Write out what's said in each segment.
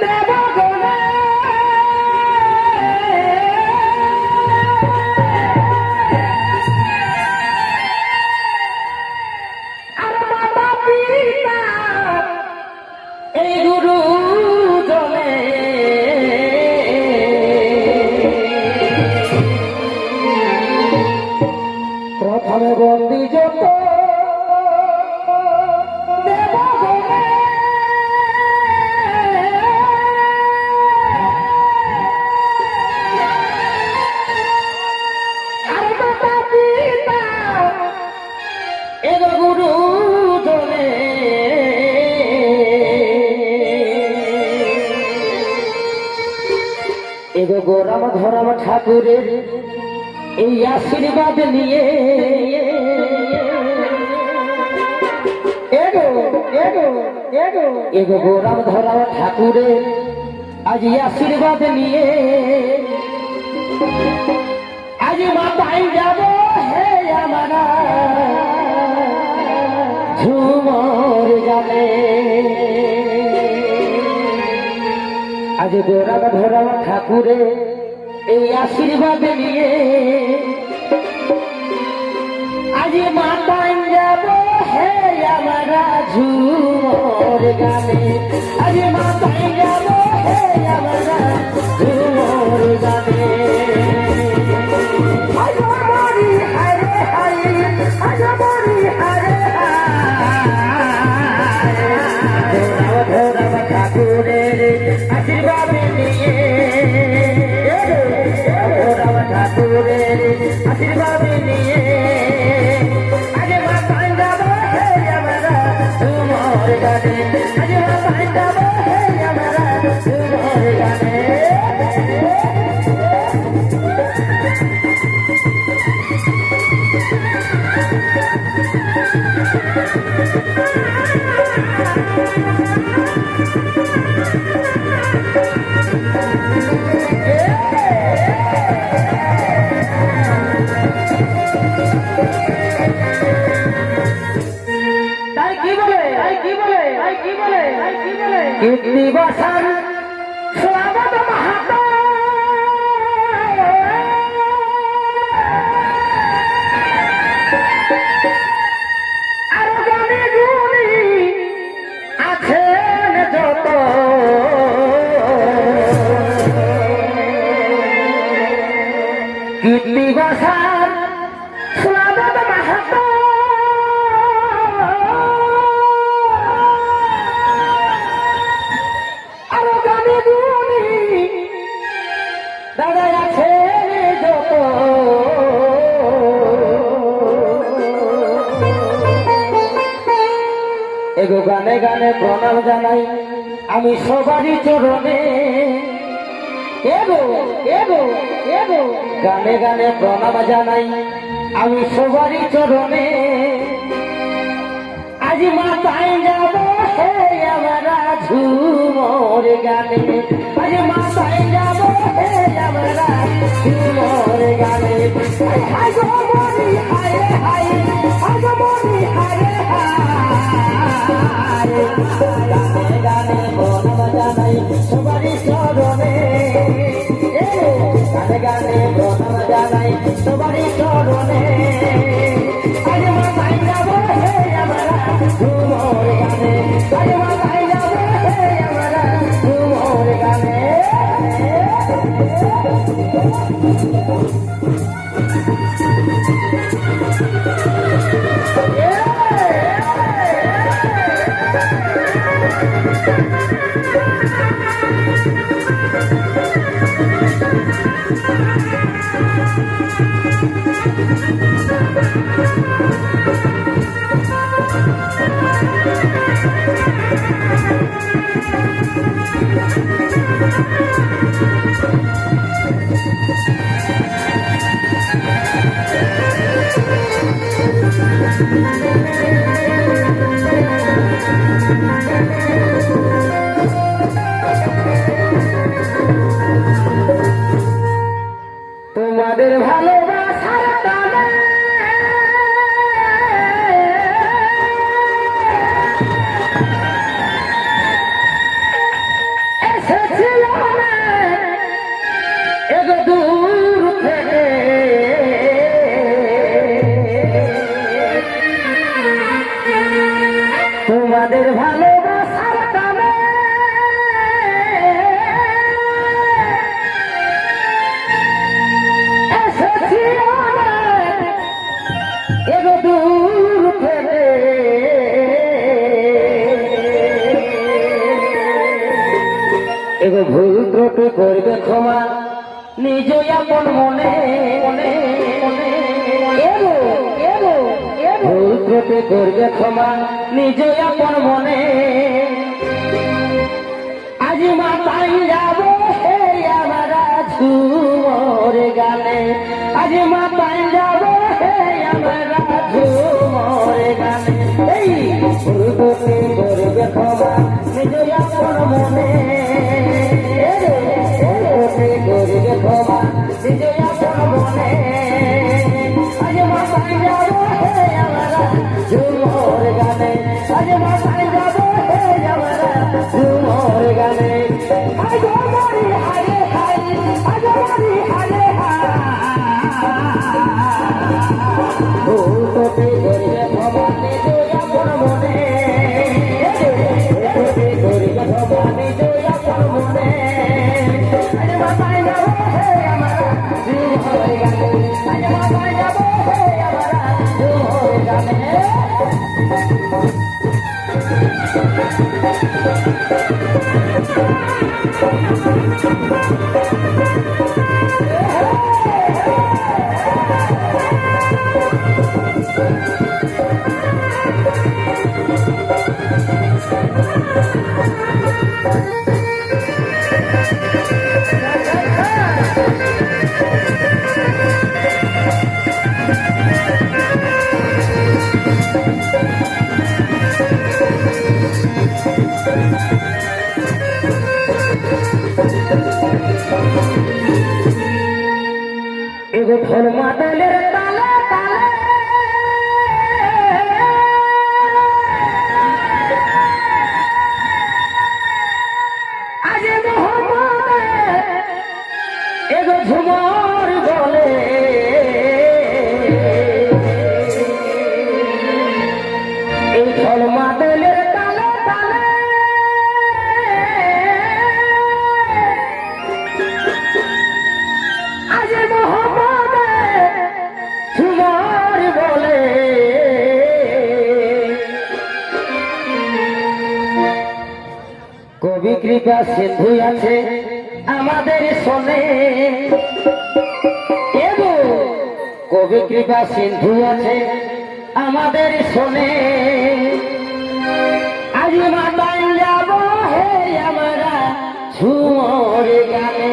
never এগো গোরাম ধরাম ঠাকুরের এই আশীর্বাদ নিয়ে। গোরাম ধরাম ঠাকুরের আজ আশীর্বাদ নিয়ে। আজ মাতাই যাব হে আমারা। ঝুমর আজ গোরা ধরা ঠাকুরে, এই আশীর্বাদ নিয়ে আজ মাতা যাব হে আমার ঝুমর গানে। আজ মাতা যাব কীর্তি গানে গানে প্রণাম জানাই। আমি সবারই চরণে গানে গানে প্রণাম জানাই। আমি সবারই চরণে। আজ মাতায় যাব হে আমরা ঝুমর গানে। আজ মাতায় যাব হে আমরা ঝুমর গানে। হাই গো মরি, হায় হায়। তাদের ভালোবাসার টানে এসেছি এগো ভুল ত্রুটি করবে ক্ষমা নিজ আপন মনে। মনে মনে এগো। ভুল ত্রুটি করবে ক্ষমা নিজে আপন মনে। আজ মাতাই যাব হে আমার ঝুমর গানে। আজ মাতাই যাব হে আমার ঝুমর গানে। এই করবে ক্ষমা, নিজে আপন মনে। এগো ধর্মাতালের তালে তালে। পত্রিকা সিন্ধু আছে আমাদের সনে কবি কৃপা সিন্ধু আছে আমাদের সনে আজ মাতায় যাব হে আমরা ছুঁড়ে গানে।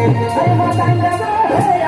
Hey,